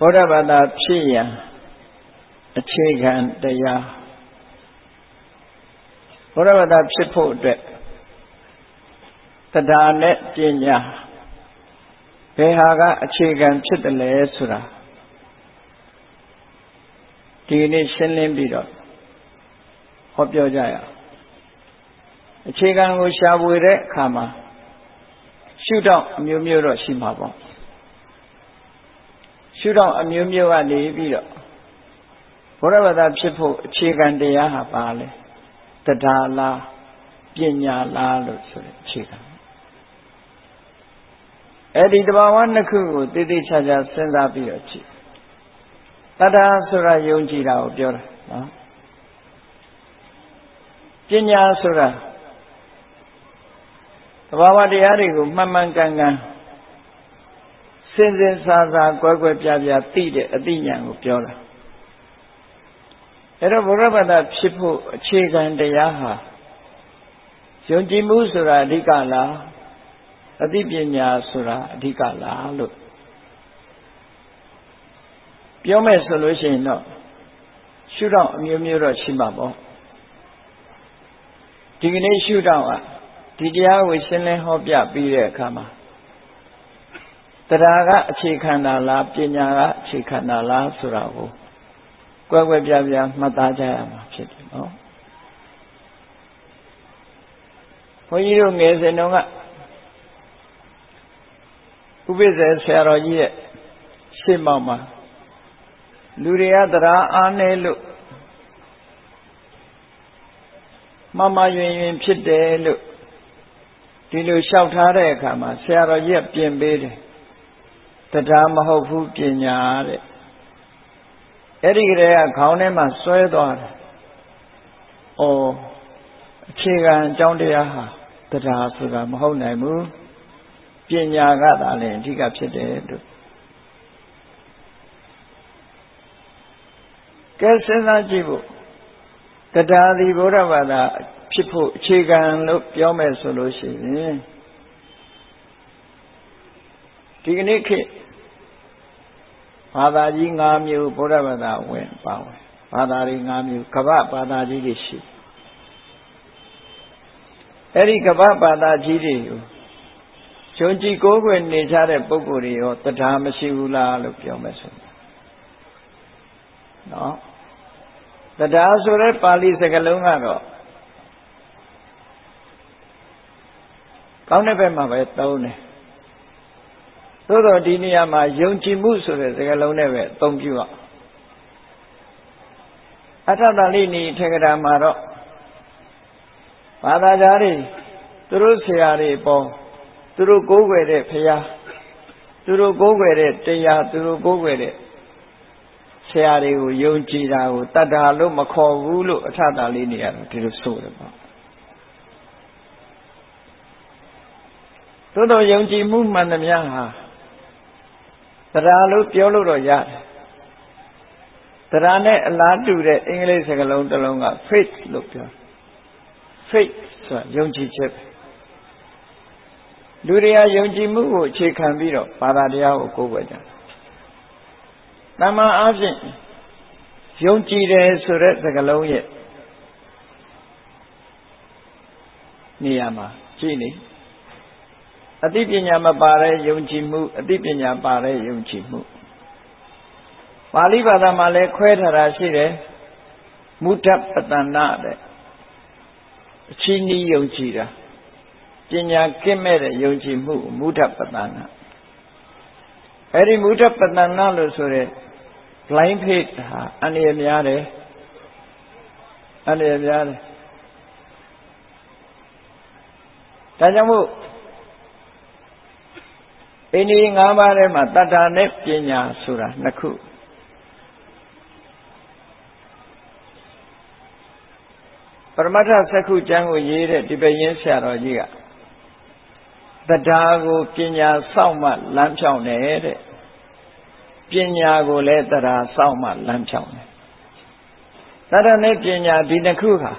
ဗုဒ္ဓဘာသာဖြစ်ရန်အခြေခံတရားဘုရားဘာသာဖြစ်ဖို့အတွက်တရားနဲ့ပညာဘယ်ဟာကအခြေခံဖြစ်တယ်လဲဆိုတာဒီနေ့ရှင်းလင်းပြီးတော့ဟောပြောကြရအောင်အခြေခံကိုရှာဖွေတဲ့အခါမှာရှုတော့အမျိုးမျိုးတော့ရှိမှာပေါ့ ရှုတော့အမျိုးမျိုးကနေပြီးတော့ဘုရားဘာသာဖြစ်ဖို့အခြေခံတရားဟာပါလဲတရားလားပညာလားလို့ဆိုတဲ့အခြေခံအဲ့ဒီတဘာဝနှစ်ခုကိုတည်တည်ချာချာစဉ်းစားပြီးတော့ကြည့်တရားဆိုတာယုံကြည်တာကိုပြောတာနော်ပညာဆိုတာတဘာဝတရားတွေကိုမှန်မှန်ကန်ကန် စင်စင်စားစားကွဲကွဲပြားပြားသိတဲ့အသိဉာဏ်ကိုပြောတာအဲ့တော့ဘုရားဘာသာဖြစ်ဖို့အခြေခံတရားဟာယုံကြည်မှုဆိုတာအဓိကလားအသိပညာဆိုတာအဓိကလားလို့ပြောမယ်ဆိုလို့ရှိရင်တော့ရှုထောင့်အမျိုးမျိုးတော့ရှိမှာပေါ့ဒီကနေ့ရှုထောင့်ကဒီတရားကိုရှင်းလင်းဟောပြပြီးတဲ့အခါမှာ တရားကအခြေခံတာလားပညာကအခြေခံတာလားဆိုတာကိုကွဲကွဲပြားပြားမှတ်သားကြရမှာဖြစ်တယ်နော်ဘုန်းကြီးတို့ငယ်စဉ်တုန်းကဥပိ္ပဇေဆရာတော်ကြီးရဲ့ရှေ့မောက်မှာလူတွေကတရားအားနေလို့မမယွင်ယွင်ဖြစ်တယ်လို့ဒီလိုလျှောက်ထားတဲ့အခါမှာဆရာတော်ကြီးကပြင်ပေးတယ် တရားမဟုတ်ဘူးပညာတဲ့အဲ့ဒီကလေးကခေါင်းထဲမှာဆွဲသွားတယ်။အော်အခြေခံအကြောင်းတရားဟာတရားဆိုတာမဟုတ်နိုင်ဘူး။ပညာကသာလည်းအဓိကဖြစ်တယ်လို့ကဲစဉ်းစားကြည့်ဖို့တရားဒီဘုရားဘာသာဖြစ်ဖို့အခြေခံလို့ပြောမယ်ဆိုလို့ရှိရင် ဒီကနေ့ခေတ်ဘာသာကြီး၅မျိုးဘုရားဘာသာဝင်ပါဝင်ဘာသာတွေ၅မျိုးကမ္ဘာဘာသာကြီးတွေရှိအဲ့ဒီကမ္ဘာဘာသာကြီးတွေကိုယုံကြည်ကိုးကွယ်နေကြတဲ့ပုဂ္ဂိုလ်တွေရောတရားမရှိဘူးလားလို့ပြောမယ်ဆိုနော်တရားဆိုတဲ့ပါဠိစကားလုံးကတော့ကောင်းတဲ့ဘက်မှာပဲသုံးတယ် သို့တော့ဒီနေရာမှာယုံကြည်မှုဆိုတဲ့စကားလုံးနဲ့ပဲအသုံးပြုရအထတလိနီထေကရာမှာတော့ဘာသာကြားတွေသူတို့ဆရာတွေပေါ်သူတို့ကိုးကွယ်တဲ့ဖရာသူတို့ကိုးကွယ်တဲ့တရားသူတို့ကိုးကွယ်တဲ့ဆရာတွေကိုယုံကြည်တာကိုတတ္တာလို့မခေါ်ဘူးလို့အထတလေးနေရတော့ဒီလိုဆိုတယ်ပေါ့သို့တော့ယုံကြည်မှုမှန်သမျှဟာ တရားလို့ပြောလို့တော့ရတယ်တရားနဲ့အလားတူတဲ့အင်္ဂလိပ်စကားလုံးတစ်လုံးက faith လို့ပြော faith ဆိုတာယုံကြည်ချက်ပဲလူတွေကယုံကြည်မှုကိုအခြေခံပြီးတော့ဘာသာတရားကိုကိုးကွယ်ကြတယ်တမန်အားဖြင့်ယုံကြည်တယ်ဆိုတဲ့စကားလုံးရဲ့နေရာမှာကြည့်နေ အသိပညာမပါတဲ့ယုံကြည်မှုအသိပညာပါတဲ့ယုံကြည်မှုပါဠိဘာသာမှာလည်းခွဲထားတာရှိတယ်မုဒ္ဒပတ္တနာတဲ့အချင်းကြီးယုံကြည်တာပညာကင်းမဲ့တဲ့ယုံကြည်မှုမုဒ္ဒပတ္တနာအဲ့ဒီမုဒ္ဒပတ္တနာလို့ဆိုရဲ blind faith ဟာအန္တရာယ်များတယ်အန္တရာယ်များတယ်ဒါကြောင့်မို့ အိန္ဒိ၅ပါးထဲမှာတတ္တာနဲ့ပညာဆိုတာနှစ်ခုပရမတ္ထသက္ခုကျမ်းကိုရေးတဲ့ဒီပယင်းဆရာတော်ကြီးကတရားကိုပညာစောင့်မှလမ်းဖြောင်းတယ်တဲ့ပညာကိုလည်းတရားစောင့်မှလမ်းဖြောင်းတယ်တရားနဲ့ပညာဒီနှစ်ခုဟာ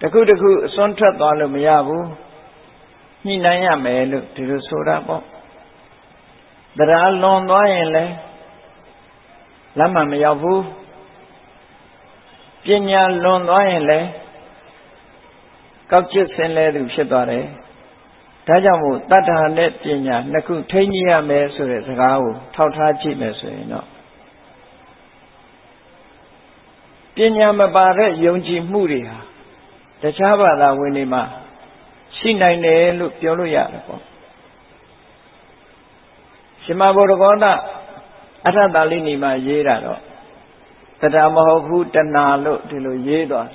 တစ်ခုတစ်ခုအစွန်းထွက်သွားလို့မရဘူး ညှိနှိုင်းရမယ်လို့ဒီလိုဆိုတာပေါ့တရားလွန်သွားရင်လည်းလမ်းမှမရောက်ဘူးပညာလွန်သွားရင်လည်းကောက်ကျစ်ဆင်းလဲသူဖြစ်သွားတယ်ဒါကြောင့်မို့တတ္ထာနဲ့ပညာနှစ်ခုထိန်းကြီးရမယ်ဆိုတဲ့စကားကိုထောက်ထားကြည့်မယ်ဆိုရင်တော့ပညာမပါတဲ့ယုံကြည်မှုတွေဟာတခြားဘာသာဝင်တွေမှာ ရှိနိုင်တယ်လို့ပြောလို့ရတယ်ပေါ့ရှင်မဘုရကောသအထတာလိနီမှာရေးတာတော့တရားမဟုတ်ဘူးတဏှာလို့ဒီလိုရေးသွား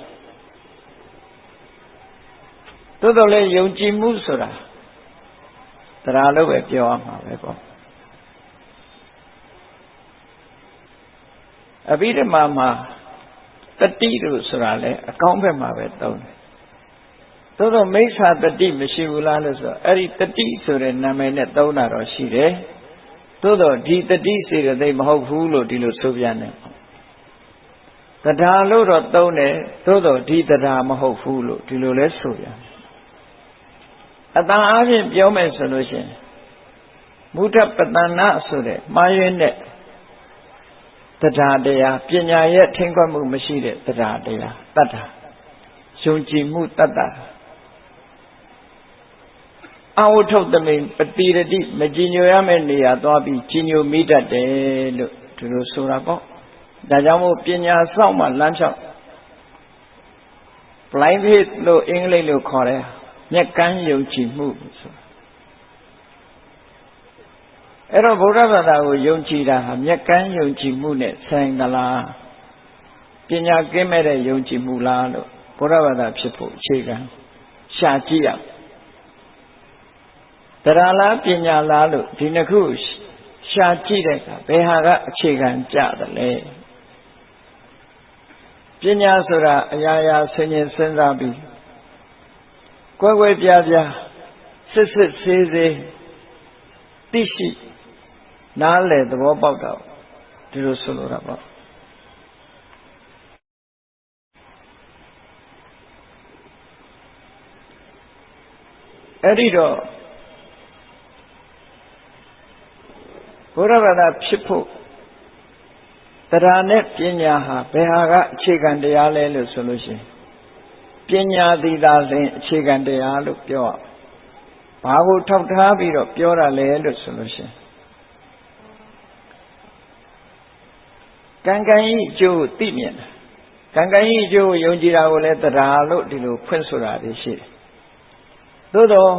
သို့တော်လည်းယုံကြည်မှုဆိုတာတရားလို့ပဲပြောရမှာပဲပေါ့အဘိဓမ္မာမှာတတိလို့ဆိုတာလဲအကောင်းဘက်မှာပဲသုံးတယ် သို့တော့မိစ္ဆာတတိမရှိဘူးလားလို့ဆိုတော့အဲ့ဒီတတိဆိုတဲ့နာမည်နဲ့သုံးတာတော့ရှိတယ်သို့တော့ဒီတတိစေတသိက်မဟုတ်ဘူးလို့ဒီလိုဆိုပြန်တယ်တရားလို့တော့သုံးတယ်သို့တော့ဒီတရားမဟုတ်ဘူးလို့ဒီလိုလဲဆိုပြန်အတန်အားဖြင့်ပြောမယ်ဆိုလို့ရှိရင်မုဒ္ဒပတဏ္ဏဆိုတဲ့မှားယွင်းတဲ့တရားတရားပညာရဲ့ထိမ့်ကွက်မှုမရှိတဲ့တရားတရားတတ္တာယုံကြည်မှုတတ္တာ အဝုထုတမိန်ပတိရတိမကြည်ညိုရမယ့်နေရာသွားပြီးကြည်ညိုမိတတ်တယ်လို့ဒီလိုဆိုတာပေါ့ဒါကြောင့်မို့ပညာစောင့်မှလမ်းလျှောက် blind faith လို့အင်္ဂလိပ်လိုခေါ်တယ်မျက်ကန်းယုံကြည်မှုဆိုအဲ့တော့ဗုဒ္ဓဘာသာကိုယုံကြည်တာဟာမျက်ကန်းယုံကြည်မှုနဲ့ဆိုင်သလားပညာကင်းမဲ့တဲ့ယုံကြည်မှုလားလို့ဗုဒ္ဓဘာသာဖြစ်ဖို့အခြေခံရှာကြည့်ရ တရားလားပညာလားလို့ဒီနှစ်ခုရှာကြည့်တဲ့အခါဘယ်ဟာကအခြေခံကြတယ်လဲပညာဆိုတာအရာရာဆင်ញင်စဉ်းစားပြီးကွဲကွဲပြားပြားစစ်စစ်ဆေးဆေးသိရှိနားလည်သဘောပေါက်တာဒီလိုဆိုလိုတာပေါ့အဲ့ဒီတော့ ဘုရားဘာသာဖြစ်ဖို့တရားနဲ့ပညာဟာဘယ်ဟာကအခြေခံတရားလဲလို့ဆိုလို့ရှိရင်ပညာသီတာလင်အခြေခံတရားလို့ပြောရဘာကိုထောက်ထားပြီးတော့ပြောတာလဲလို့ဆိုလို့ရှိရင်ကံကံဤအကျိုးသိမြင်တာကံကံဤအကျိုးကိုယုံကြည်တာကိုလည်းတရားလို့ဒီလိုဖွင့်ဆိုတာတွေရှိတယ်သို့တော့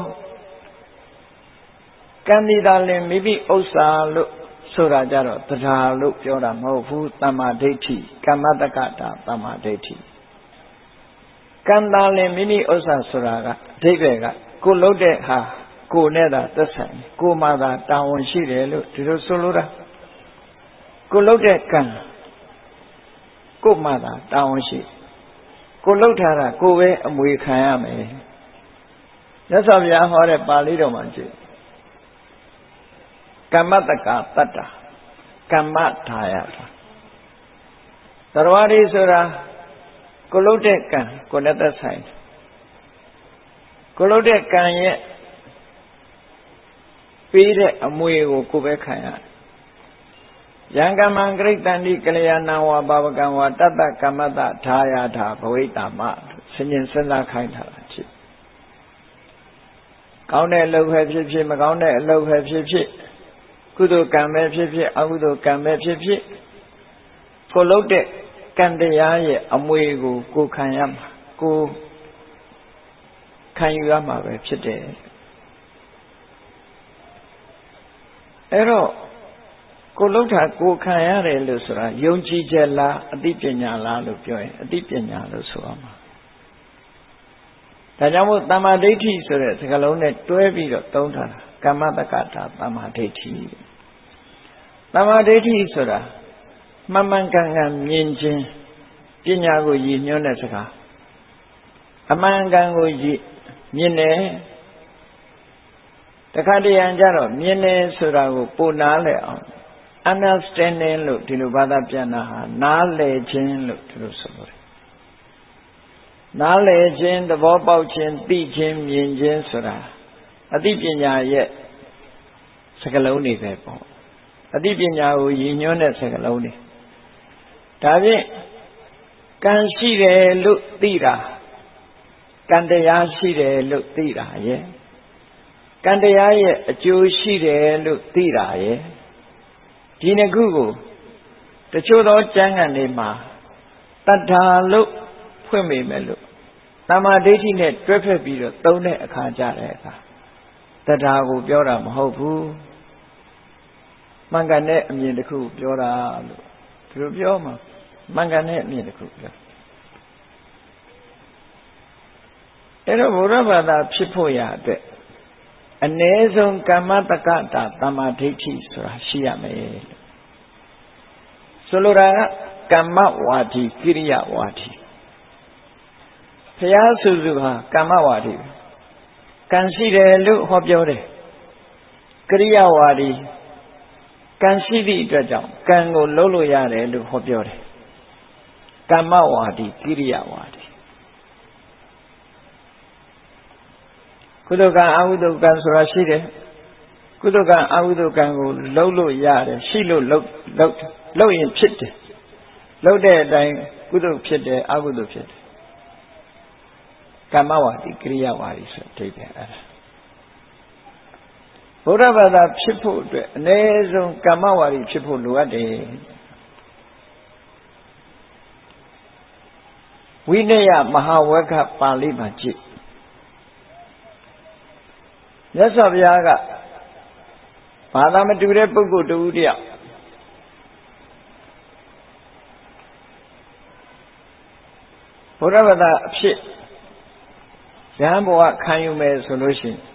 ကံဒီတာလင်မိမိဥစ္စာလို့ဆိုတာကြတော့တရားလို့ပြောတာမဟုတ်ဘူးတမ္မာဒိဋ္ဌိကမ္မတက္ကတာတမ္မာဒိဋ္ဌိကံတာလင်မိမိဥစ္စာဆိုတာကအဓိပ္ပာယ်ကကိုလှုပ်တဲ့ဟာကိုနဲ့သာသက်ဆိုင်ကိုမှသာတာဝန်ရှိတယ်လို့ဒီလိုဆိုလိုတာကိုလှုပ်တဲ့ကံကိုမှသာတာဝန်ရှိကိုလှုပ်ထားတာကိုပဲအမွေခံရမယ်မြတ်စွာဘုရားဟောတဲ့ပါဠိတော်မှာကြည့် ကမ္မတကတတ္တာကမ္မထာယတာတရားရီဆိုတာကိုလုတ်တဲ့ကံကိုနဲ့သက်ဆိုင်ကိုလုတ်တဲ့ကံရဲ့ပေးတဲ့အမွေကိုကိုပဲခံရတယ်ယံကမံဂရိတန္တိကလျာဏဝါဘာဝကံဝါတတ္တကမ္မတထာယထာဘဝိတ္တမဆင်ញင်စဉ်းစားခိုင်းထားတာဖြစ်ကောင်းတဲ့အလုပ်ပဲဖြစ်ဖြစ်မကောင်းတဲ့အလုပ်ပဲဖြစ်ဖြစ် ကုသိုလ်ကံပဲဖြစ်ဖြစ်အကုသိုလ်ကံပဲဖြစ်ဖြစ်ကိုလုပ်တဲ့ကံတရားရဲ့အမွေကိုကိုခံရမှာကိုခံယူရမှာပဲဖြစ်တယ်အဲ့တော့ကိုလှုပ်တာကိုခံရတယ်လို့ဆိုတာယုံကြည်ချက်လားအသိပညာလားလို့ပြောရင်အသိပညာလို့ဆိုရမှာဒါကြောင့်မို့တမ္မာဒိဋ္ဌိဆိုတဲ့စကားလုံးနဲ့တွဲပြီးတော့သုံးထားတာကမ္မတက္ကတာတမ္မာဒိဋ္ဌိတ မ္မာဒိဋ္ဌိဆိုတာမှန်မှန်ကန်ကန်မြင်ခြင်းပညာကိုရည်ညွှန်းတဲ့စကားအမှန်ကန်ကိုရည်မြင်တယ်တခါတရံကြတော့မြင်တယ်ဆိုတာကိုပိုနားလည်အောင် understanding လို့ဒီလိုဘာသာပြန်တာဟာနားလည်ခြင်းလို့ဒီလိုဆိုလို့နားလည်ခြင်းသဘောပေါက်ခြင်းသိခြင်းမြင်ခြင်းဆိုတာအသိပညာရဲ့စကလုံးတွေပဲပေါ့ အသိပညာကိုရည်ညွှန်းတဲ့စကားလုံးတွေဒါဖြင့်ကံရှိတယ်လို့သိတာကံတရားရှိတယ်လို့သိတာရဲ့ကံတရားရဲ့အကျိုးရှိတယ်လို့သိတာရဲ့ဒီနှစ်ခုကိုတချို့သောကျမ်းဂန်တွေမှာတတ္ထာလို့ဖွင့်မိမယ်လို့တမာဒိဋ္ဌိနဲ့တွဲဖက်ပြီးတော့သုံးတဲ့အခါကြတဲ့အခါတတ္ထာကိုပြောတာမဟုတ်ဘူး မှန်ကန်တဲ့အမြင်တစ်ခုပြောတာလို့ဒီလိုပြောမှာမှန်ကန်တဲ့အမြင်တစ်ခုပြောအဲ့တော့ဘုရားဘာသာဖြစ်ဖို့ရအတွက်အ ਨੇ ဆုံးကမ္မတက္ကတာတမာဒိဋ္ဌိဆိုတာရှိရမယ်လို့ဆိုလိုတာကကမ္မဝါဒီကိရိယဝါဒီဘုရားစုစုဟာကမ္မဝါဒီကံရှိတယ်လို့ဟောပြောတယ်ကိရိယဝါဒီ ကံရှိသည့်အတွက်ကြောင့်ကံကိုလုံးလို့ရတယ်လို့ဟောပြောတယ်ကမ္မဝါဒီကိရိယဝါဒီကုသကံအဟုဒုကံဆိုတာရှိတယ်ကုသကံအဟုဒုကံကိုလုံးလို့ရတယ်ရှိလို့လုံးလုံးလုံးရင်ဖြစ်တယ်လုံးတဲ့အတိုင်းကုသဖြစ်တယ်အကုသဖြစ်တယ်ကမ္မဝါဒီကိရိယဝါဒီဆိုအဓိပ္ပာယ်အဲ့ဒါ ဘုရားဘာသာဖြစ်ဖို့အတွက်အ ਨੇ ဆုံးကမ္မဝါဒီဖြစ်ဖို့လိုအပ်တယ်ဝိနည်းမဟာဝက္ခပါဠိမှာကြည့်မြတ်စွာဘုရားကဘာသာမတူတဲ့ပုဂ္ဂိုလ်တူတယောက်ဘုရားဘာသာအဖြစ်ရဟန်းဘဝခံယူမယ်ဆိုလို့ရှိရင်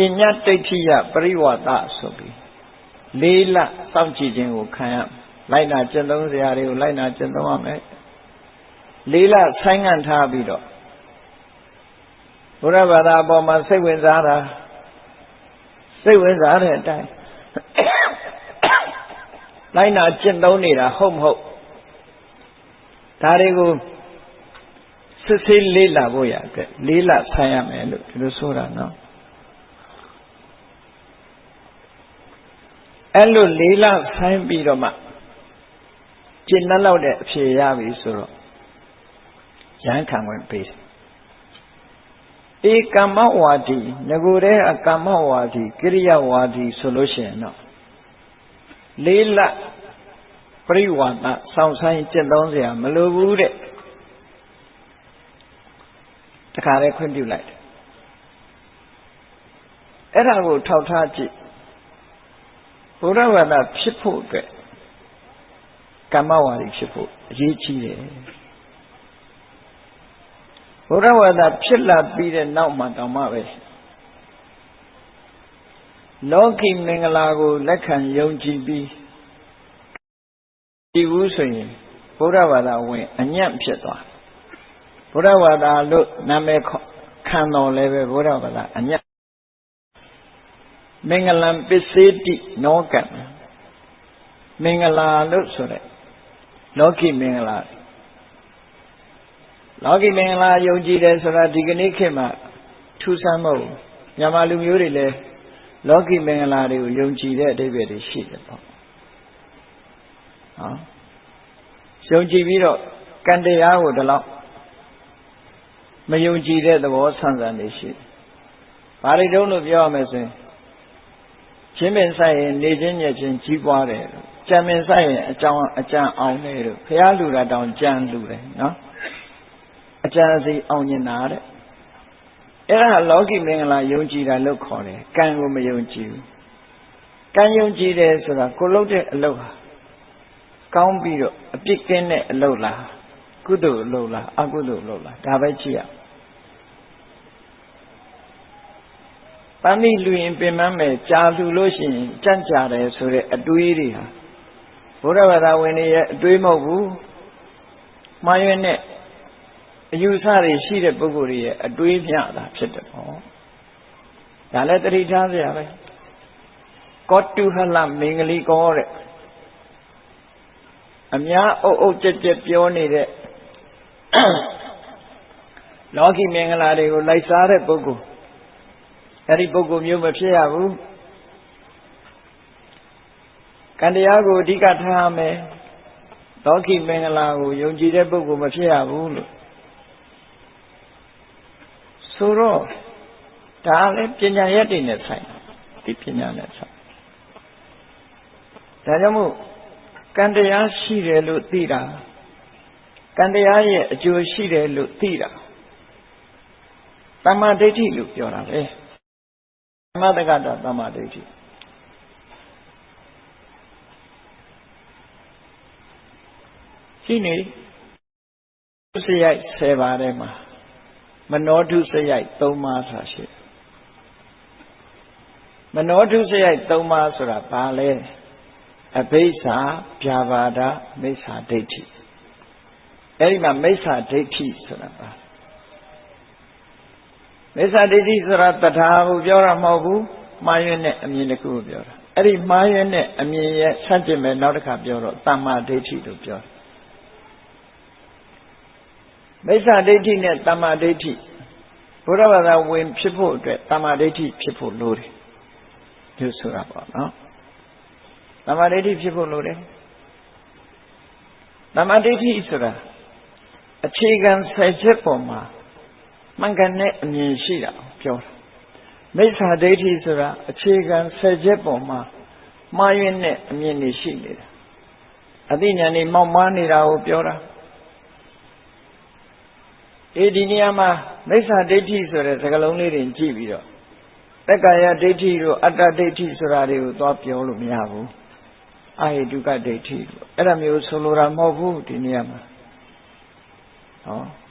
အညတ္တိဋ္ဌိယပရိဝါဒဆိုပြီးလေးလစောင့်ကြည့်ခြင်းကိုခံရလိုက်နာကျင့်သုံးစရာတွေကိုလိုက်နာကျင့်သုံးရမယ်လေးလဆိုင်းငံ့ထားပြီးတော့ဘုရားဘာသာအပေါ်မှာစိတ်ဝင်စားတာစိတ်ဝင်စားတဲ့အတိုင်းလိုက်နာကျင့်သုံးနေတာဟုတ်မဟုတ်ဒါတွေကိုစစ်ဆေးလေးလာဖို့ရအတွက်လေးလာဆိုင်ရမယ်လို့ဒီလိုဆိုတာနော် အဲ့လိုလေးလာဆိုင်ပြီးတော့မှကျင့်နှက်လောက်တဲ့အဖြေရပြီဆိုတော့ရဟန်းခံဝင်ပေးတယ်ဧကမ္မဝါဒီငကိုယ်တည်းအကမ္မဝါဒီကိရိယဝါဒီဆိုလို့ရှိရင်တော့လေးလပရိဝါဒစောင့်ဆိုင်ကျင့်သုံးစရာမလိုဘူးတဲ့တခါတည်းခွင့်ပြုလိုက်တယ်အဲ့ဒါကိုထောက်ထားကြည့် ဘုရားဝါဒဖြစ်ဖို့အတွက်ကမ္မဝါဒီဖြစ်ဖို့အရေးကြီးတယ်ဘုရားဝါဒဖြစ်လာပြီးတဲ့နောက်မှာတောင်မှပဲလောကီမင်္ဂလာကိုလက်ခံယုံကြည်ပြီးဒီဘူးဆိုရင်ဘုရားဝါဒဝင်အညံ့ဖြစ်သွားဘုရားဝါဒလို့နာမည်ခံတော်လည်းပဲဘုရားဝါဒအညံ့ မင်္ဂလံပစ္စေတိနောကံမင်္ဂလာလို့ဆိုတဲ့လောကီမင်္ဂလာလောကီမင်္ဂလာယုံကြည်တယ်ဆိုတာဒီကနေ့ခေတ်မှာထူးဆန်းမဟုတ်မြန်မာလူမျိုးတွေလည်းလောကီမင်္ဂလာတွေကိုယုံကြည်တဲ့အဓိပ္ပာယ်တွေရှိတယ်ပေါ့ဟောယုံကြည်ပြီးတော့ကံတရားကိုဒီလောက်မယုံကြည်တဲ့သဘောဆန်းဆန်းနေရှိတယ်။ဘာတွေတုံးလို့ပြောရမယ်ဆိုရင် ချင်းပင်ဆိုင်ရင်နေချင်းညက်ချင်းကြီးပွားတယ်။ကြံပင်ဆိုင်ရင်အကြောင်းအကြံအောင်တယ်လို့ဖះလူတာတောင်ကြံလူတယ်နော်။အကြံစီအောင်ညင်တာတဲ့။အဲ့ဒါလောကီမင်္ဂလာယုံကြည်တာလို့ခေါ်တယ်။ကံကိုမယုံကြည်ဘူး။ကံယုံကြည်တယ်ဆိုတာကိုလုပ်တဲ့အလုပ်ဟာကောင်းပြီးတော့အပြစ်ကင်းတဲ့အလုပ်လားကုသိုလ်အလုပ်လားအကုသိုလ်အလုပ်လားဒါပဲကြည့်ရ ပန်းမိလူရင်ပင်မမယ်ကြာလူလို့ရှိရင်ကြံ့ကြာတယ်ဆိုတဲ့အတွေးတွေဟာဘုရားဘာသာဝင်တွေရဲ့အတွေးမဟုတ်ဘူးမှားရွံ့တဲ့အယူဆတွေရှိတဲ့ပုဂ္ဂိုလ်တွေရဲ့အတွေးမျှတာဖြစ်တယ်ပေါ့ဒါလည်းတတိထားစရာပဲကောတုဟလမင်္ဂလိကောတဲ့အများအုပ်အုပ်ကြက်ကြက်ပြောနေတဲ့လောကီမင်္ဂလာတွေကိုလိုက်စားတဲ့ပုဂ္ဂိုလ် အဲ့ဒီပုဂ္ဂိုလ်မျိုးမဖြစ်ရဘူးကံတရားကိုအဓိကထားမယ်သောခိမင်္ဂလာကိုယုံကြည်တဲ့ပုဂ္ဂိုလ်မဖြစ်ရဘူးလို့ဆိုတော့ဒါလည်းပညာရက်တွေနဲ့ဆိုင်ဒီပညာနဲ့ဆိုင်ဒါကြောင့်မို့ကံတရားရှိတယ်လို့သိတာကံတရားရဲ့အကျိုးရှိတယ်လို့သိတာတမ္မာဒိဋ္ဌိလို့ပြောတာပဲသ မတက္ကတာတမ္မာဒိဋ္ဌိရှိနေစရိုက်10ပါးထဲမှာမနောထုစရိုက်3ပါးဆိုတာရှိတယ်မနောထုစရိုက်3ပါးဆိုတာဘာလဲအဘိဓါဗျာပါဒမိစ္ဆာဒိဋ္ဌိအဲ့ဒီမှာမိစ္ဆာဒိဋ္ဌိဆိုတာပါ မိစ္ဆာဒိဋ္ဌိဆိုတာတထာကိုပြောတာမဟုတ်ဘူးမှားယွင်းတဲ့အမြင်တစ်ခုကိုပြောတာအဲ့ဒီမှားယွင်းတဲ့အမြင်ရဲ့ဆန့်ကျင်မဲ့နောက်တစ်ခါပြောတော့တမ္မာဒိဋ္ဌိလို့ပြောတယ်မိစ္ဆာဒိဋ္ဌိနဲ့တမ္မာဒိဋ္ဌိဘုရားဘာသာဝင်ဖြစ်ဖို့အတွက်တမ္မာဒိဋ္ဌိဖြစ်ဖို့လိုတယ်ဒီဆိုတာပေါ့နော်တမ္မာဒိဋ္ဌိဖြစ်ဖို့လိုတယ်တမ္မာဒိဋ္ဌိဆိုတာအခြေခံဆယ်ချက်ပေါ်မှာ မှန်ကန်တဲ့အမြင်ရှိတာပြောတာမိစ္ဆာဒိဋ္ဌိဆိုတာအခြေခံဆယ်ချက်ပေါ်မှာမှားယွင်းတဲ့အမြင်တွေရှိနေတာအသိဉာဏ်တွေမောက်မားနေတာကိုပြောတာအေးဒီနေရာမှာမိစ္ဆာဒိဋ္ဌိဆိုတဲ့စကားလုံးလေးတွေကြည့်ပြီးတော့တက္ကာယဒိဋ္ဌိတို့အတ္တဒိဋ္ဌိဆိုတာတွေကိုသွားပြောလို့မရဘူးအာဟိတုကဒိဋ္ဌိတို့အဲ့ဒါမျိုးဆိုလိုတာမဟုတ်ဘူးဒီနေရာမှာဟော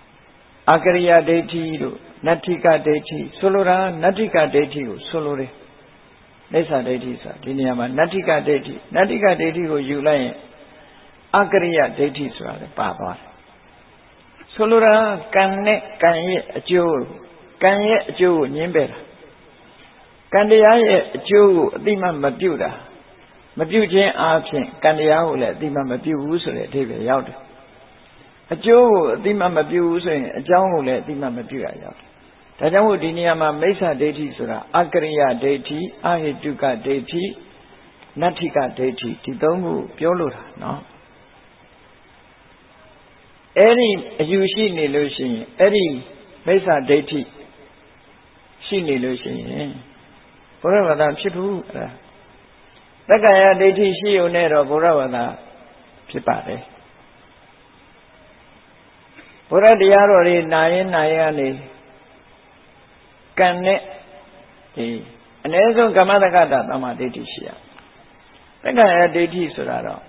အကရိယဒိဋ္ဌိတို့နတ္ထိကဒိဋ္ဌိဆိုလိုတာနတ္ထိကဒိဋ္ဌိကိုဆိုလိုတယ်မိစ္ဆာဒိဋ္ဌိဆိုတာဒီနေရာမှာနတ္ထိကဒိဋ္ဌိနတ္ထိကဒိဋ္ဌိကိုယူလိုက်ရင်အကရိယဒိဋ္ဌိဆိုတာလည်းပါသွားတယ်ဆိုလိုတာကံနဲ့ကံရဲ့အကျိုးကံရဲ့အကျိုးကိုညင်းပယ်တာကံတရားရဲ့အကျိုးကိုအတိမမပြုတ်တာမပြုတ်ခြင်းအပြင်ကံတရားကိုလည်းအတိမမပြုတ်ဘူးဆိုတဲ့အဓိပ္ပာယ်ရောက်တယ် အကျိုးကိုအတိမမပြုတ်ဘူးဆိုရင်အကြောင်းကိုလည်းအတိမမပြုတ်ရရောက်တယ်ဒါကြောင့်မို့ဒီနေရာမှာမိစ္ဆာဒိဋ္ဌိဆိုတာအကရိယဒိဋ္ဌိအဟိတုကဒိဋ္ဌိနတ္ထိကဒိဋ္ဌိဒီသုံးခုပြောလို့တာနော်အဲ့ဒီအယူရှိနေလို့ရှိရင်အဲ့ဒီမိစ္ဆာဒိဋ္ဌိရှိနေလို့ရှိရင်ဘုရားဘာသာဖြစ်ဘူးအဲ့ဒါတက္ကရာဒိဋ္ဌိရှိုံနဲ့တော့ဘုရားဘာသာဖြစ်ပါတယ် ဘုရားတရားတော်တွေနာရင်နာရင်ကနေကံနဲ့ဒီအ ਨੇ ဆုံးကမ္မတက္ကတာတမ္မာဒိဋ္ဌိရှိရတက္ကရာဒိဋ္ဌိဆိုတာတော့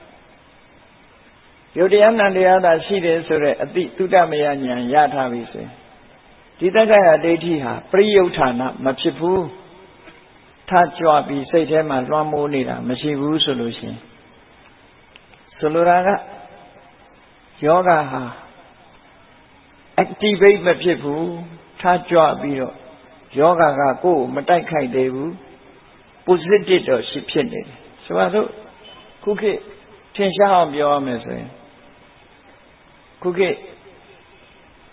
ယုတ်တရားနံတရားသာရှိတယ်ဆိုတဲ့အတိတုဒ္ဓမယဉာဏ်ရထားပြီဆိုရင်ဒီတက္ကရာဒိဋ္ဌိဟာပရိယုဌာဏမဖြစ်ဘူးထကြွပြီးစိတ်ထဲမှာလွှမ်းမိုးနေတာမရှိဘူးဆိုလို့ရှိရင်ဆိုလိုတာကယောဂဟာ activate မဖြစ်ဘူးထကြွပြီးတော့ယောဂကကိုယ့်ကိုမတိုက်ခိုက်သေးဘူး positive တော့ရှိဖြစ်နေတယ်ဆိုတော့ခုခေတ်ထင်ရှားအောင်ပြောရမယ်ဆိုရင်ခုခေတ်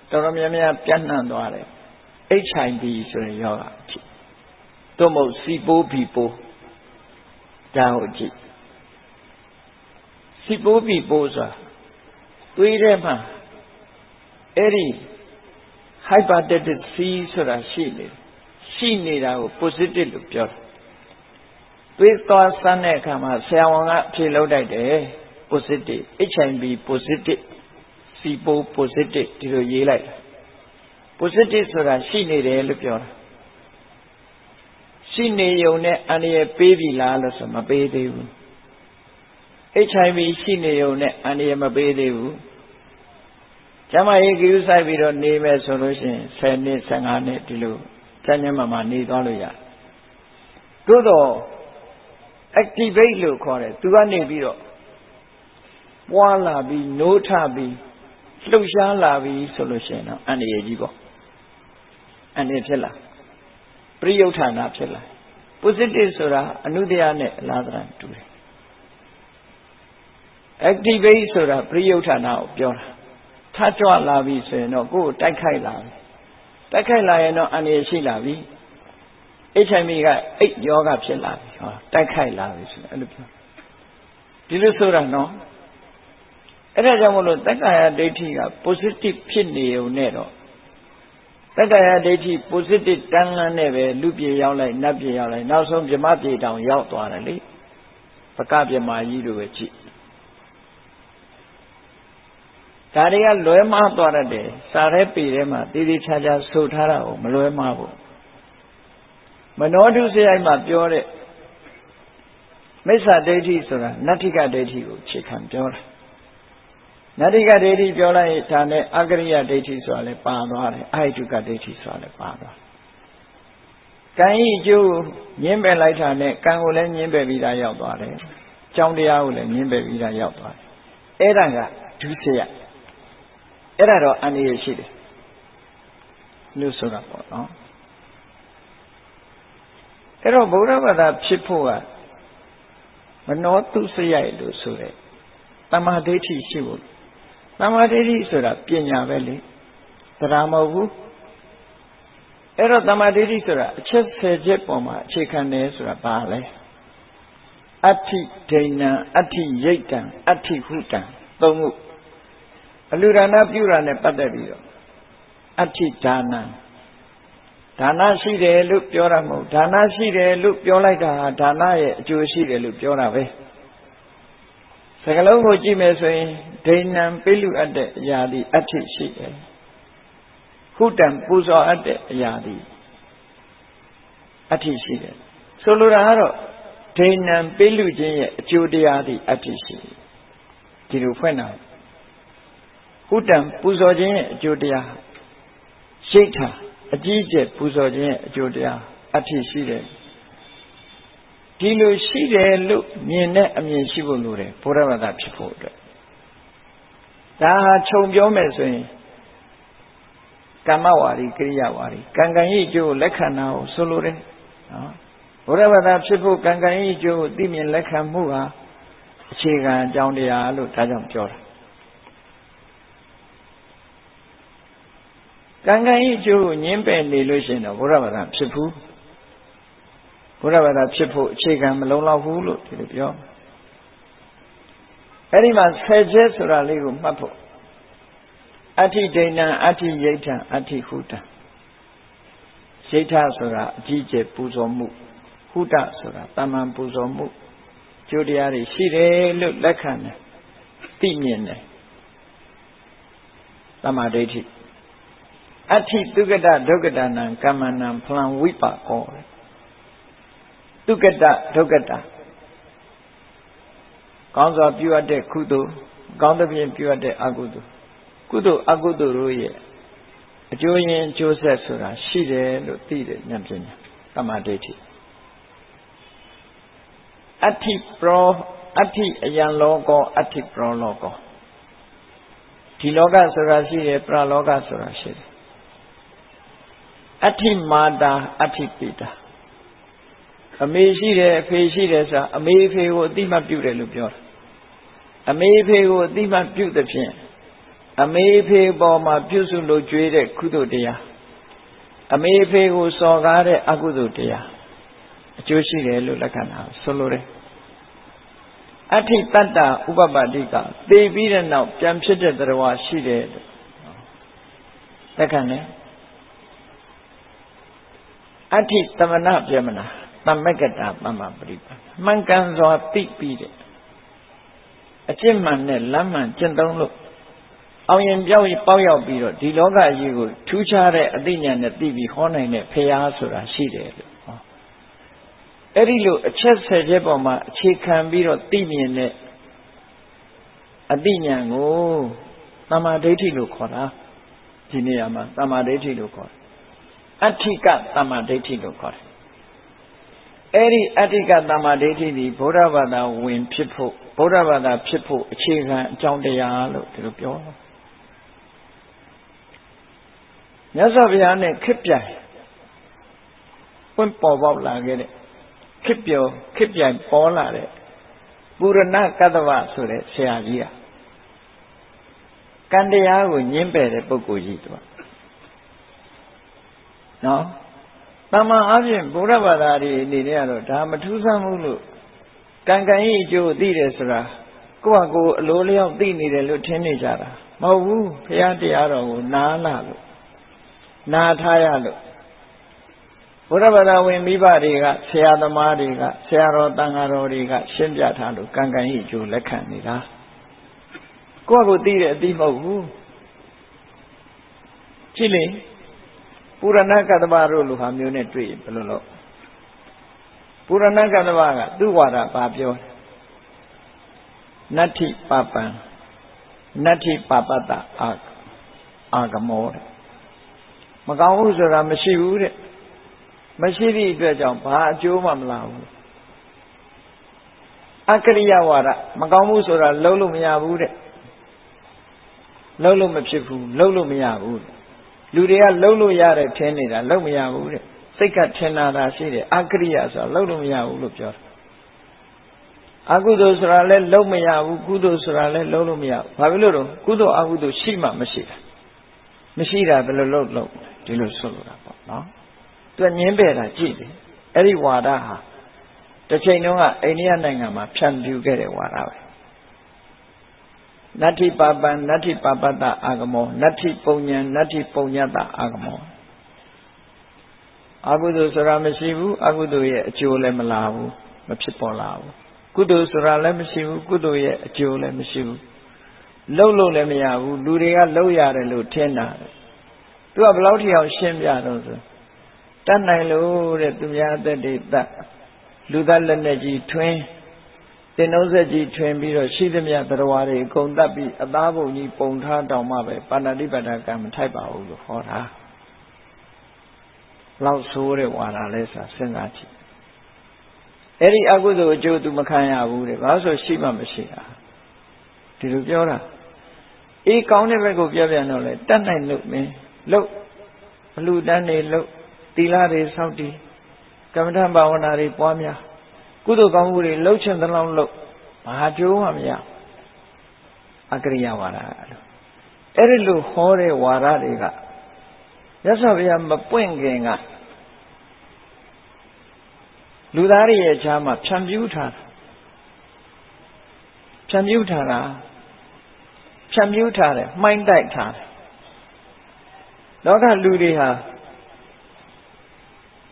တော်တော်များများပြန့်နှံ့သွားတယ် HIV ဆိုရင်ယောဂဖြစ်တို့မဟုတ်စီပိုးဘီပိုးဒါဟုတ်ကြည့်စီပိုးဘီပိုးဆိုတာသွေးထဲမှာ အဲ့ဒီ hepatitis C ဆိုတာရှိနေတယ်ရှိနေတာကို positive လို့ပြောတယ်သွေးသွားစမ်းတဲ့အခါမှာဆရာဝန်ကဖြေလို့တိုက်တယ် positive HIV positive C ပိုး positive ဒီလိုရေးလိုက်တာ positive ဆိုတာရှိနေတယ်လို့ပြောတာရှိနေုံနဲ့အန္တရာယ်ပေးပြီလားလို့ဆိုမပေးသေးဘူး HIV ရှိနေုံနဲ့အန္တရာယ်မပေးသေးဘူး ကျမရေးကြည့်ဆိုင်ပြီးတော့နေမယ်ဆိုလို့ရှိရင်10နှစ်15နှစ်ဒီလိုကျန်းကျန်းမာမာနေသွားလို့ရတယ်သို့တော့ activate လို့ခေါ်တယ်သူကနေပြီးတော့ပွားလာပြီးနိုးထပြီးလှုပ်ရှားလာပြီးဆိုလို့ရှိရင်တော့အန္တရာယ်ကြီးပေါ့အန္တရာယ်ဖြစ်လာပရိယုဌာဏဖြစ်လာ positive ဆိုတာအနုတ္တရနဲ့အလားတန်တူတယ် activate ဆိုတာပရိယုဌာဏကိုပြောတာ ထကြွလာပြီဆိုရင်တော့ကိုယ်ကိုတိုက်ခိုက်လာပြီတိုက်ခိုက်လာရင်တော့အန္တရာယ်ရှိလာပြီ HIV ကအိတ်ယောဂဖြစ်လာပြီဟောတိုက်ခိုက်လာပြီဆိုအဲ့လိုပြောဒီလိုဆိုတာနော်အဲ့ဒါကြောင့်မလို့တက္ကာယဒိဋ္ဌိက positive ဖြစ်နေုံနဲ့တော့တက္ကာယဒိဋ္ဌိ positive တန်းလန်းနဲ့ပဲလူပြေရောက်လိုက်နတ်ပြေရောက်လိုက်နောက်ဆုံးဗြဟ္မပြေတောင်ရောက်သွားတယ်လေပကဗြဟ္မာကြီးလိုပဲကြည့် ဒါတွေကလွဲမှားသွားတတ်တယ်စာရဲပေထဲမှာတည်တည်ချာချာဆိုထားတာကိုမလွဲမှားဘူးမနောတုစရိုက်မှာပြောတဲ့မိစ္ဆာဒိဋ္ဌိဆိုတာနတ္ထိကဒိဋ္ဌိကိုခြေခံပြောတာနတ္ထိကဒိဋ္ဌိပြောလိုက်ရင်ဒါနဲ့အကရိယဒိဋ္ဌိဆိုတာလည်းပါသွားတယ်အာဟိတုကဒိဋ္ဌိဆိုတာလည်းပါသွားကံဤအကျိုးညင်းပယ်လိုက်တာနဲ့ကံကိုလည်းညင်းပယ်ပြီးသားရောက်သွားတယ်ကြောင်းတရားကိုလည်းညင်းပယ်ပြီးသားရောက်သွားတယ်အဲ့ဒါကဒုစရိုက် အဲ့ဒါတော့အန္တရာယ်ရှိတယ်လို့ဆိုတာပေါ့နော်အဲ့တော့ဗုဒ္ဓဘာသာဖြစ်ဖို့ကမနောတုစရိုက်လို့ဆိုတဲ့တမာဒိဋ္ဌိရှိဖို့တမာဒိဋ္ဌိဆိုတာပညာပဲလေတရားမဟုတ်ဘူးအဲ့တော့တမာဒိဋ္ဌိဆိုတာအချက်၁၀ချက်ပေါ်မှာအခြေခံတယ်ဆိုတာဘာလဲအဋ္ဌိဒိဏံအဋ္ဌိယိတ်တံအဋ္ဌိဟုတံသုံးခု အလူဒါနပြုတာနဲ့ပတ်သက်ပြီးတော့အဋ္ဌိဒါနံဒါနရှိတယ်လို့ပြောတာမဟုတ်ဒါနရှိတယ်လို့ပြောလိုက်တာဟာဒါနရဲ့အကျိုးရှိတယ်လို့ပြောတာပဲစကလုံးကိုကြည့်မယ်ဆိုရင်ဒိဏံပိလူအပ်တဲ့အရာဒီအဋ္ဌိရှိတယ်ခုတံပူဇော်အပ်တဲ့အရာဒီအဋ္ဌိရှိတယ်ဆိုလိုတာကတော့ဒိဏံပိလူခြင်းရဲ့အကျိုးတရားဒီအဋ္ဌိရှိတယ်ဒီလိုဖွင့်တာ ဟုတံပူဇော်ခြင်းရဲ့အကျိုးတရားရှိတာအကြီးကျယ်ပူဇော်ခြင်းရဲ့အကျိုးတရားအဖြစ်ရှိတယ်ဒီလိုရှိတယ်လို့မြင်တဲ့အမြင်ရှိဖို့လိုတယ်ဘုရားဘာသာဖြစ်ဖို့အတွက်ဒါဟာခြုံပြောမယ်ဆိုရင်ကမ္မဝါဒီကိရိယာဝါဒီကံကံဤအကျိုးလက်ခံတာကိုဆိုလိုတယ်နော်ဘုရားဘာသာဖြစ်ဖို့ကံကံဤအကျိုးကိုသိမြင်လက်ခံမှုဟာအခြေခံအကြောင်းတရားလို့ဒါကြောင့်ပြောတာ ကံကံဤအကျိုးကိုညင်းပယ်နေလို့ရှိရင်တော့ဘုရားဘာသာဖြစ်ဘူးဘုရားဘာသာဖြစ်ဖို့အခြေခံမလုံလောက်ဘူးလို့ဒီလိုပြောအဲ့ဒီမှာဆယ်ချက်ဆိုတာလေးကိုမှတ်ဖို့အဋ္ဌိဒိဏံအဋ္ဌိယိဋ္ဌံအဋ္ဌိဟုတံယိဋ္ဌဆိုတာအကြီးကျယ်ပူဇော်မှုဟုတဆိုတာတာမန်ပူဇော်မှုကျိုးတရားတွေရှိတယ်လို့လက်ခံတယ်သိမြင်တယ်သမာဓိဋ္ဌိ အဋ္ဌိတုကတဒုက္ကတနံကမ္မနံဖလံဝိပါကောတုကတဒုက္ကတကောင်းစွာပြုအပ်တဲ့ကုသိုလ်ကောင်းသဖြင့်ပြုအပ်တဲ့အကုသိုလ်ကုသိုလ်အကုသိုလ်တို့ရဲ့အကျိုးရင်းအကျိုးဆက်ဆိုတာရှိတယ်လို့သိတယ်ဉာဏ်ပညာသမာဓိဋ္ဌိအဋ္ဌိပရောအဋ္ဌိအယံလောကောအဋ္ဌိပရောလောကောဒီလောကဆိုတာရှိတယ်ပရလောကဆိုတာရှိတယ် အဋ္ဌိမာတာအဋ္ဌိပိတာအမေရှိတယ်အဖေရှိတယ်ဆိုတာအမေအဖေကိုအတိမတ်ပြုတယ်လို့ပြောတာအမေအဖေကိုအတိမတ်ပြုသဖြင့်အမေအဖေပေါ်မှာပြုစုလို့ကြွေးတဲ့ကုသိုလ်တရားအမေအဖေကိုစော်ကားတဲ့အကုသိုလ်တရားအကျိုးရှိတယ်လို့လက်ခံတာဆိုလိုတယ်အဋ္ဌိတတ္တဥပပတ္တိကသေပြီးတဲ့နောက်ပြန်ဖြစ်တဲ့တရားရှိတယ်လက်ခံတယ် အဋ္ဌိသမဏပြမနာသမက္ကတာပမ္မပရိပါမှန်ကန်စွာသိပြီးတဲ့အကျင့်မှန်နဲ့လမ်းမှန်ကျင့်သုံးလို့အောင်ရင်ပြောက်ပေါက်ရောက်ပြီးတော့ဒီလောကကြီးကိုထူးခြားတဲ့အသိဉာဏ်နဲ့သိပြီးဟောနိုင်တဲ့ဖရာဆိုတာရှိတယ်လို့ဟောအဲ့ဒီလိုအချက်ဆယ်ချက်ပေါ်မှာအခြေခံပြီးတော့သိမြင်တဲ့အသိဉာဏ်ကိုသမာဓိဋ္ဌိလို့ခေါ်တာဒီနေရာမှာသမာဓိဋ္ဌိလို့ခေါ်တယ် အဋ္ဌိကသမာဓိဋ္ဌိလို့ခေါ်တယ်အဲ့ဒီအဋ္ဌိကသမာဓိဋ္ဌိဒီဗုဒ္ဓဘာသာဝင်ဖြစ်ဖို့ဗုဒ္ဓဘာသာဖြစ်ဖို့အခြေခံအကြောင်းတရားလို့ဒီလိုပြောမြတ်စွာဘုရားနဲ့ခစ်ပြိုင်ပွင့်ပေါ်ပေါက်လာခဲ့တဲ့ခစ်ပြောခစ်ပြိုင်ပေါ်လာတဲ့ပုရဏကတ္တဝဆိုတဲ့ဆရာကြီးอ่ะကံတရားကိုညင်းပယ်တဲ့ပုဂ္ဂိုလ်ကြီးသူက နော်တမန်အပြင်ဘုရားဘာသာတွေအနေနဲ့ကတော့ဒါမထူးဆန်းဘူးလို့ကံကံဤအကျိုးသိတယ်ဆိုတာကိုယ့်ဟာကိုယ်အလိုလျောက်သိနေတယ်လို့ထင်နေကြတာမဟုတ်ဘူးဘုရားတရားတော်ကိုနားလာလို့နားထားရလို့ဘုရားဘာသာဝင်မိဘတွေကဆရာသမားတွေကဆရာတော်တန်ဃာတော်တွေကရှင်းပြထားလို့ကံကံဤအကျိုးလက်ခံနေတာကိုယ့်ဟာကိုယ်သိတဲ့အသိမဟုတ်ဘူးကြည့်လေ ပုရဏကတ္တဗတို့လိုဟာမျိုးနဲ့တွေ့ရင်ဘယ်လိုလုပ်ပုရဏကတ္တဗကသူ့ဝါဒပါပြောတယ်နတ္ထိပပံနတ္ထိပပတ္တအာအာဂမောတဲ့မကောင်းဘူးဆိုတာမရှိဘူးတဲ့မရှိသည့်အတွက်ကြောင့်ဘာအကျိုးမှမလာဘူးအကရိယဝါဒမကောင်းဘူးဆိုတာလုံးလို့မရဘူးတဲ့လုံးလို့မဖြစ်ဘူးလုံးလို့မရဘူး လူတွေကလုံးလို့ရတယ်ထင်နေတာလုံးမရဘူးတဲ့စိတ်ကထင်တာသာရှိတယ်အကရိယဆိုတာလုံးလို့မရဘူးလို့ပြောတယ်အကုသိုလ်ဆိုတာလည်းလုံးမရဘူးကုသိုလ်ဆိုတာလည်းလုံးလို့မရဘူးဘာဖြစ်လို့တော့ကုသိုလ်အကုသိုလ်ရှိမှမရှိတာမရှိတာဘယ်လိုလုပ်လို့ဒီလိုဆိုလိုတာပေါ့နော်သူညင်းပယ်တာကြည့်တယ်အဲ့ဒီဝါဒဟာတစ်ချိန်တုန်းကအိန္ဒိယနိုင်ငံမှာဖြန့်ဖြူခဲ့တဲ့ဝါဒပဲ နတ္ထိပါပံနတ္ထိပါပတ္တအာဂမောနတ္ထိပုံညာနတ္ထိပုံညတအာဂမောအကုသိုလ်ဆိုတာမရှိဘူးအကုသိုလ်ရဲ့အကျိုးလည်းမလာဘူးမဖြစ်ပေါ်လာဘူးကုသိုလ်ဆိုတာလည်းမရှိဘူးကုသိုလ်ရဲ့အကျိုးလည်းမရှိဘူးလှုပ်လို့လည်းမရဘူးလူတွေကလှုပ်ရတယ်လို့ထင်တာသူကဘယ်လောက်ထိအောင်ရှင်းပြတော့ဆိုတတ်နိုင်လို့တဲ့သူများအသက်တွေတတ်လူသားလက်နဲ့ကြီးထွင်း တင်နှုံးဆက်ကြီးထွင်ပြီးတော့ရှိသမျှသရဝါတွေအကုန်တတ်ပြီးအသားပုံကြီးပုံထားတောင်မှပဲပါဏာတိပတ္တကံမထိုက်ပါဘူးလို့ဟောတာလောက်ဆိုးတဲ့ဝါဒလဲဆိုစဉ်းစားကြည့်အဲ့ဒီအကုသိုလ်အကျိုး तू မခံရဘူးတဲ့ဘာလို့ဆိုရှိမှမရှိတာဒီလိုပြောတာအေးကောင်းတဲ့ဘက်ကိုပြောပြန်တော့လေတတ်နိုင်လို့မင်းလို့အလူတန်းနေလို့သီလတွေစောင့်တည်ကမ္မထဘာဝနာတွေပွားများ ကုသိုလ်ကောင်းမှုတွေလှုပ်ချင်သလောက်လှုပ်ဘာကြိုးမှမရအကရိယဝါဒအဲ့ဒီလိုဟောတဲ့ဝါဒတွေကမြတ်စွာဘုရားမပွင့်ခင်ကလူသားတွေရဲ့ခြားမှာဖြံပြူးထားတာဖြံပြူးထားတာဖြံပြူးထားတယ်မှိုင်းတိုက်ထားတယ်လောကလူတွေဟာ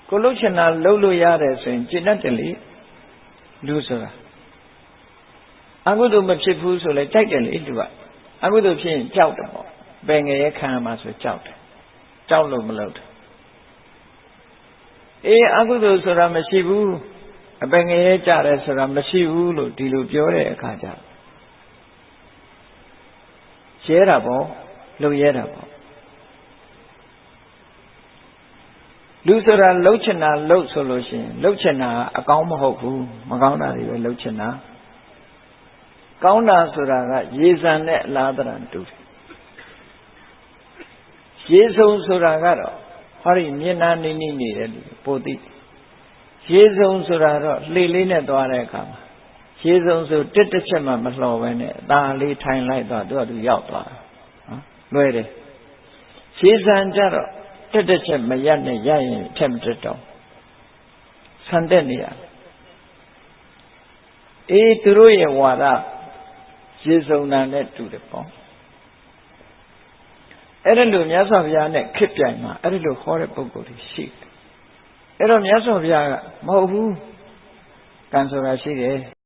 ကိုလှုပ်ချင်တာလှုပ်လို့ရတယ်ဆိုရင်ကျင့်တတ်တယ်လေ လူဆိုတာအကုသိုလ်မဖြစ်ဘူးဆိုလဲကြိုက်တယ်လေလူကအကုသိုလ်ဖြစ်ရင်ကြောက်တယ်ပေါ့ပင်ငယ်ခံရမှာဆိုကြောက်တယ်ကြောက်လို့မလုပ်တယ်အေးအကုသိုလ်ဆိုတာမရှိဘူးအပင်ငယ်ကြတယ်ဆိုတာမရှိဘူးလို့ဒီလိုပြောတဲ့အခါကျရဲတာပေါ့လုံရဲတာပေါ့ လူဆိုတာလှုပ်ချင်တာလှုပ်ဆိုလို့ရှိရင်လှုပ်ချင်တာအကောင်းမဟုတ်ဘူးမကောင်းတာတွေပဲလှုပ်ချင်တာကောင်းတာဆိုတာကရေစံနဲ့အလားတရံတူတယ်ရေစုံဆိုတာကတော့ဟောဒီမျက်နှာနေနေနေတဲ့လူပိုသိရေစုံဆိုတာတော့လှေလေးနဲ့သွားတဲ့အခါမှာရေစုံဆိုတစ်တစ်ချက်မှမလှော်ပဲနဲ့အသာလေးထိုင်လိုက်တော့သူကသူရောက်သွားတာနော်လွယ်တယ်ရေစံကြတော့ တက်တက်ချက်မရနဲ့ရရင်ထက်မတက်တော့ဆန်တက်နေရအေးသူတို့ရဲ့ဝါဒရေစုံတာနဲ့တူတယ်ပေါ့အဲ့ဒါလို့မြတ်စွာဘုရားနဲ့ခစ်ပြိုင်မှာအဲ့ဒါလို့ဟောတဲ့ပုဂ္ဂိုလ်တွေရှိတယ်အဲ့တော့မြတ်စွာဘုရားကမဟုတ်ဘူးကံဆိုတာရှိတယ်